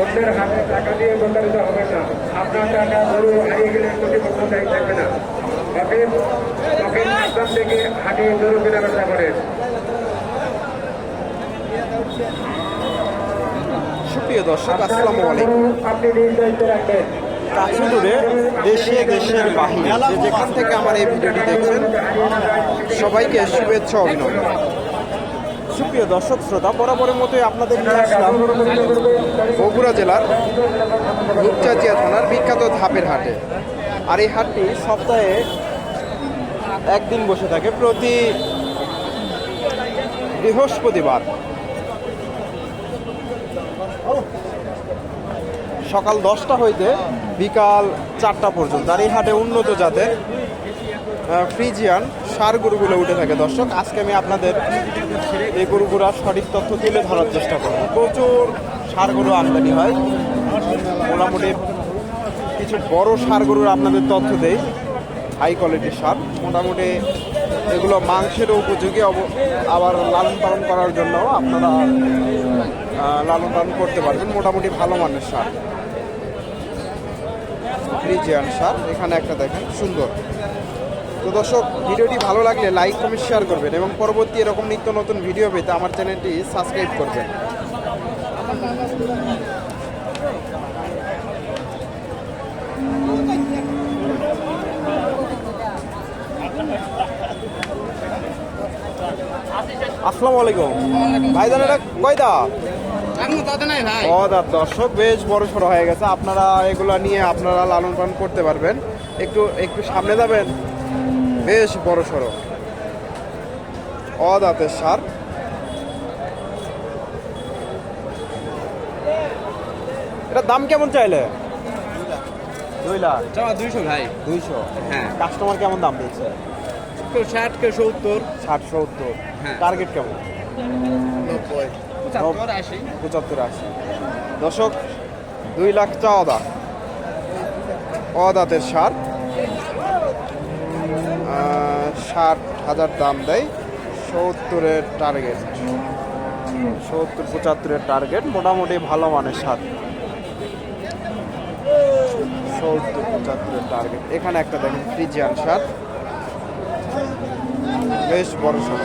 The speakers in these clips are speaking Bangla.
অন্যের হাতে টাকা দিয়ে প্রতারিত হবে না। আপনার টাকা গরু হারিয়ে গেলে প্রতিপক্ষ দায়ী থাকবে না। তখন আপনার থেকে হাটিয়ে গরু কেনার ব্যবসা করেন সুপ্রিয় দর্শক আসসালামু আলাইকুম। আপনি নিজ দায়িত্বে রাখবেন। কাছে দূরে দেশে দেশের বাহিরে। যেখান থেকে আমার এই ভিডিওটি দেখছেন সবাইকে শুভেচ্ছা অভিনন্দন। সুপ্রিয় দর্শক, শ্রোতা, বরাবরের মতোই আপনাদের নিয়ে আসলাম বগুড়া জেলার রূপচাচিয়া থানার বিখ্যাত ধাপের হাটে। আর এই হাটটি সপ্তাহে একদিন বসে থাকে, প্রতি বৃহস্পতিবার। সকাল দশটা হইতে বিকাল চারটা পর্যন্ত। আর এই হাটে উন্নত জাতের ফ্রিজিয়ান সার গরুগুলো উঠে থাকে। দর্শক, আজকে আমি আপনাদের এই গরুগুলোর সঠিক তথ্য তুলে ধরার চেষ্টা করব। প্রচুর সার গরু আমদানি হয়। মোটামুটি কিছু বড় সার গরুর আপনাদের তথ্য দেই। হাই কোয়ালিটির সার। মোটামুটি এগুলো মাংসের উপযোগী। আবার লালন পালন করার জন্য আপনারা লালন পালন করতে পারবেন। মোটামুটি ভালো মানের সার। ফ্রিজিয়ান সার। এখানে একটা দেখেন, সুন্দর। তো দর্শক ভিডিওটি ভালো লাগলে লাইক কমেন্ট শেয়ার করবেন এবং পরবর্তী এরকম নিত্য নতুন ভিডিও পেতে আমার চ্যানেলটি সাবস্ক্রাইব করবেন। আসসালামু আলাইকুম। ভাইজান এটা কয়দা ও দাদা দর্শক বেশ বড় সড়ো হয়ে গেছে। আপনারা এগুলো নিয়ে আপনারা লালন পালন করতে পারবেন। একটু একটু সামনে যাবেন। বেশ বড় সড়ো অদাতের সার। এটার দাম কেমন চাইলে? দুই লাখ। চাওয়া দুইশো ভাই। দুইশো। হ্যাঁ। কাস্টমার কেমন দাম দিচ্ছে? কেউ ষাট কেউ সত্তর। ষাট সত্তর। হ্যাঁ। টার্গেট কেমন? নব্বই। পঁচাত্তর আশি। দশক দুই লাখ চাওয়া দাম অদাতের সার। ষাট হাজার দাম দেয় সত্তরের টার্গেট সত্তর, পঁচাত্তরের টার্গেট মোটামুটি ভালো মানের সাত সত্তর, পঁচাত্তরের টার্গেট এখানে একটা দেখেন ফ্রিজিয়ান সার বেশ বড় সার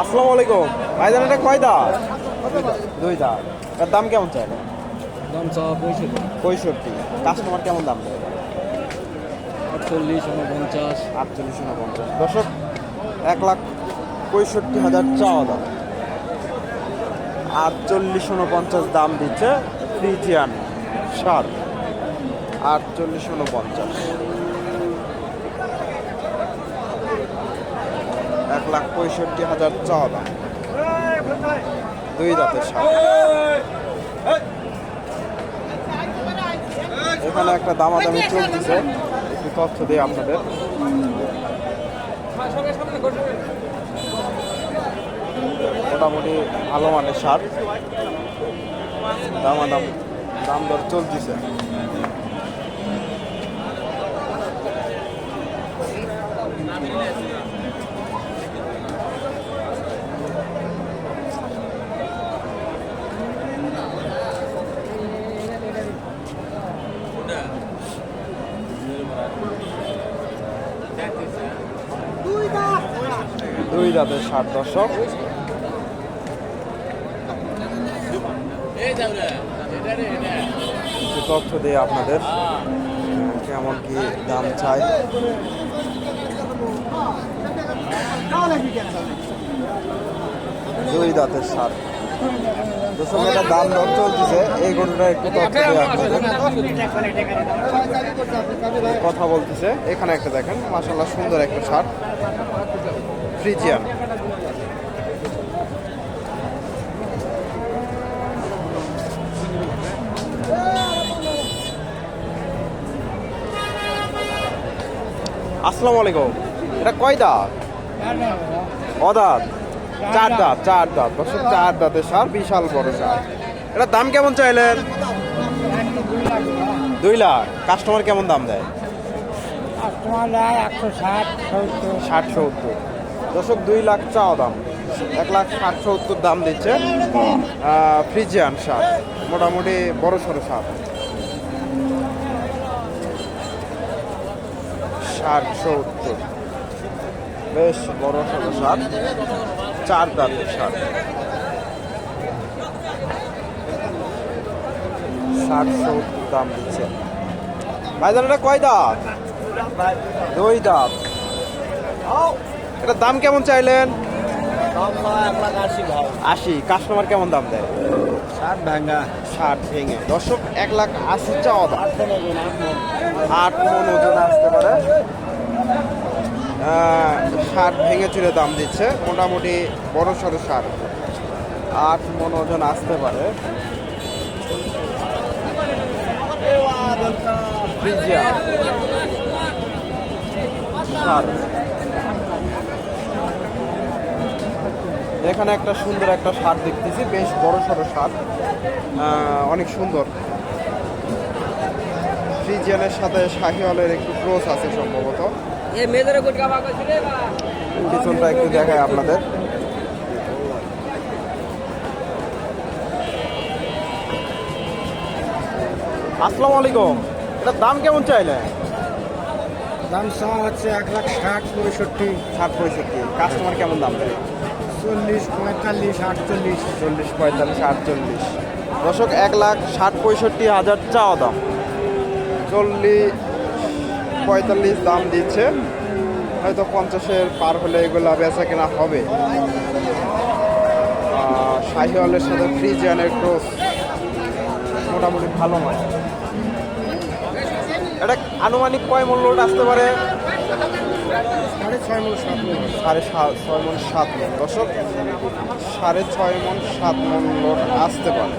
আসসালামু আলাইকুম। ভাইজান, এটা কয় দা দুই দা এর দাম কেমন চাই? দাম চাওয়া পঁয়ষট্টি। পঁয়ষট্টি। কাস্টমার কেমন দাম দেয় আটচল্লিশ উনপঞ্চাশ। আটচল্লিশ উনপঞ্চাশ। দর্শক এক লাখ পঁয়ষট্টি হাজার চাওয়া দাম। আটচল্লিশ উনপঞ্চাশ দাম দিচ্ছে ফ্রিজিয়ান সার আটচল্লিশ উনপঞ্চাশ। এক লাখ পঁয়ষট্টি হাজার চাওয়া দাম। দুই দাঁতের সার এখানে একটা দামাদামি চলতেছে। একটু তথ্য দিই আপনাদের। মোটামুটি ভালো মানের সার দামাদাম দাম দর চলতেছে। দুই দাঁতের ষাট কিছু তথ্য দিয়ে আপনাদের, কেমন কি দাম চাই। দুই দাঁতের সার এটা দাম দর চলতেছে, এই গরুটা একটু তথ্য কথা বলতেছে, এখানে একটা দেখেন মাসাল্লাহ সুন্দর একটা সার। ফ্রিজিয়ান আসসালামু আলাইকুম। এটা কয় দাঁত? অদাঁত চার দাঁত চার দাঁত। দশ চার দাঁতের সার বিশাল বড় সার। এটা দাম কেমন চাইলেন? দুই লাখ। কাস্টমার কেমন দাম দেয়? কাস্টমার একশো ষাট সত্তর। ষাট সত্তর। দশক দুই লাখ চাওয়া দাম। এক লাখ ষাট সত্তর দাম দিচ্ছে ফ্রিজিয়ান সার। মোটামুটি বড় সড়ো সার। ষাট সত্তর বেশ বড় সড়ো সার। চার দাঁতের সার। ষাট সত্তর দাম দিচ্ছে। ভাইজান এটা কয় দাঁত? দুই দাঁত। এটার দাম কেমন চাইলেন? আশি কাস্টমার কেমন দাম দেয়? ষাট ভাঙ্গা। ষাট ভেঙে। দর্শক এক লাখ আশি চাওয়া দাম। আট মন ওজন আসতে পারে। ষাট ভেঙে চুরে দাম দিচ্ছে। মোটামুটি বড় সড়ো ষাট। আট মন ওজন আসতে পারে। সার এখানে একটা সুন্দর একটা সার দেখতেছি বেশ বড় সড়ো সার। অনেক সুন্দর। ফ্রিজিয়ানের সাথে শাহিওয়ালের একটু ক্রোস আছে সম্ভবত। পিছনটা একটু দেখায় আপনাদের। আসসালামু আলাইকুম। এটার দাম কেমন চাইলে? দাম চাওয়া হচ্ছে এক লাখ ষাট পঁয়ষট্টি। ষাট পঁয়ষট্টি। কাস্টমার কেমন দাম দেয় চল্লিশ, পঁয়তাল্লিশ, আটচল্লিশ। চল্লিশ, পঁয়তাল্লিশ, আটচল্লিশ। দশক এক লাখ ষাট পঁয়ষট্টি হাজার চাওয়া দাম। চল্লিশ, পঁয়তাল্লিশ দাম দিচ্ছে। হয়তো পঞ্চাশের পার হলে এগুলো বেচা কেনা হবে। শাহিওয়ালের সাথে ফ্রিজিয়ানের ক্রস মোটামুটি ভালো নয়। এটা আনুমানিক কয় মূল্য আসতে পারে? সাড়ে ছয় মন সাত মন। দশক সাড়ে ছয় মন সাত মন লোড আসতে পারে।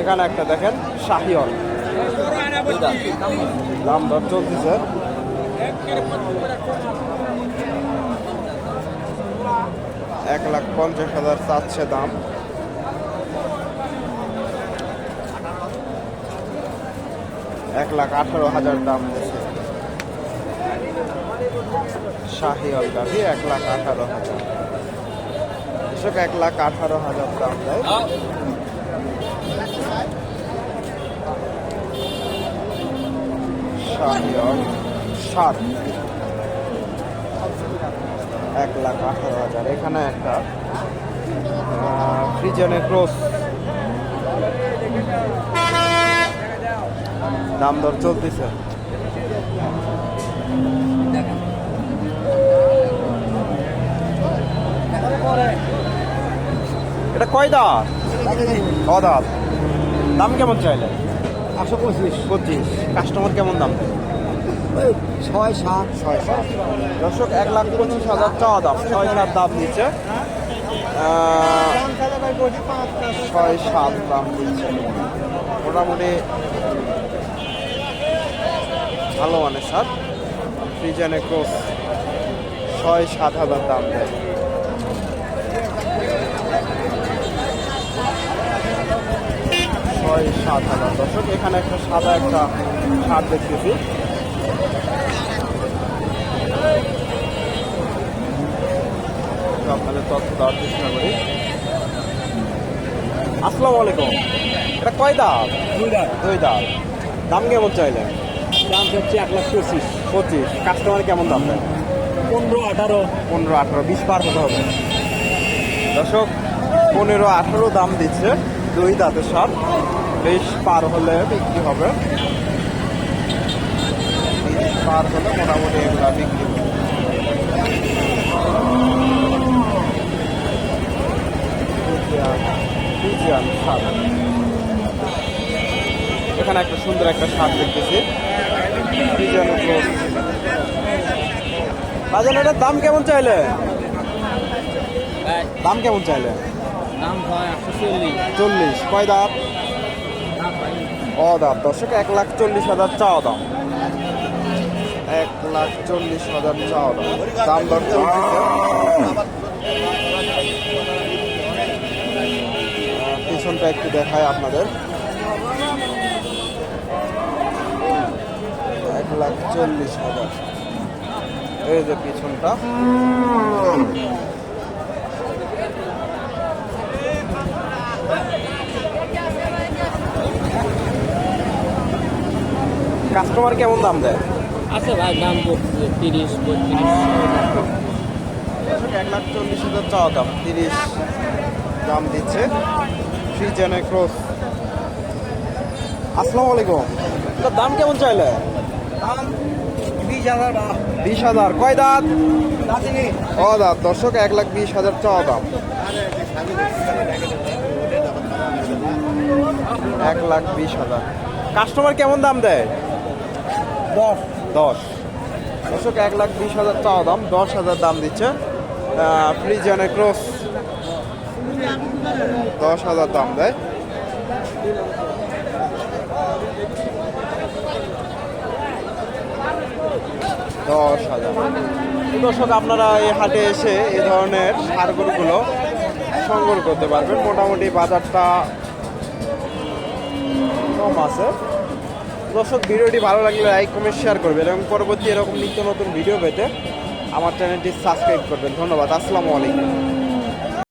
এখানে একটা দেখেন শাহিয়ল দাম দর চলতেছে। এক লাখ পঞ্চাশ হাজার চাচ্ছে দাম। এক লাখ আঠারো হাজার দাম দিচ্ছে শাহি অল গাভি, এক লাখ আঠারো হাজার। এসব এক লাখ আঠারো হাজার দাম দেয়। সাত। এক লাখ আঠারো হাজার। এখানে একটা ফ্রিজনের ক্রস। দাম দর চলতেছে। এটা কয় দাঁত? ক দাঁত? দাম কেমন চাইলে একশো পঁচিশ। পঁচিশ। কাস্টমার কেমন দাম? ছয় সাত। ছয় সাত। দর্শক এক লাখ পঁচিশ হাজার চাওয়া দাম। ছয় সাত দাম দিচ্ছে ছয় সাত দাম দিচ্ছে মোটামুটি ভালো মানের সার ফ্রিজেনে ক্রোস ছয় সাত হাজার দাম দেয়। ছয় সাত হাজার। দর্শক এখানে একটা সাদা একটা সার দেখতেছি। আপনাদের তথ্য দেওয়ার চেষ্টা করি। আসসালামু আলাইকুম। এটা কয় দাম দুই লাখ দুই দাঁত। দাম কেমন চাইলেন? দাম হচ্ছে এক লাখ পঁচিশ। পঁচিশ। কাস্টমার কেমন দাম দেয় পনেরো আঠারো। পনেরো আঠারো বিশ পার হতে হবে। দর্শক পনেরো আঠারো দাম দিচ্ছে দুই দাঁতের সার বিশ পার হলে বিক্রি হবে। বিশ পার হলে মোটামুটি এগুলা বিক্রি হবে। ফ্রিজিয়ান সার এখানে একটা সুন্দর একটা সার দেখতেছি। বাজার এটার দাম কেমন চাইলে? দাম কেমন চাইলে? দাম চল্লিশ। কয় দাঁত? ও দাঁত দর্শক এক লাখ চল্লিশ হাজার চাওয়া দাম। এক লাখ চল্লিশ হাজার চাওয়া দাম। দাম দর পিছনটা একটু দেখায় আপনাদের। লাখ চল্লিশ হাজার। এই যে পিছনটা। কাস্টমার কেমন দাম দেয়? আছে ভাই দাম তিরিশ বত্রিশ এক লাখ চল্লিশ হাজার চাওয়া দাম তিরিশ দাম দিচ্ছে। ফ্রিজেনে ক্রস আসসালামু আলাইকুম। দাম কেমন চাইলে? বিশ হাজার বিশ হাজার। কয় দাঁত? ও দাঁত? দর্শক এক লাখ বিশ হাজার চাওয়া দাম। এক লাখ বিশ হাজার। কাস্টমার কেমন দাম দেয়? দশ। দশ। দর্শক এক লাখ বিশ হাজার চাওয়া দাম দশ হাজার দাম দিচ্ছে। ফ্রিজনে ক্রস দশ হাজার দাম দেয়। দশ হাজার। দর্শক, আপনারা এই হাটে এসে এই ধরনের সারগুলো সংগ্রহ করতে পারবেন। মোটামুটি বাজারটা কম আছে। দর্শক, ভিডিওটি ভালো লাগলে লাইক, কমেন্ট, শেয়ার করবেন এবং পরবর্তী এরকম নিত্য নতুন ভিডিও পেতে আমার চ্যানেলটি সাবস্ক্রাইব করবেন। ধন্যবাদ। আসসালামু আলাইকুম।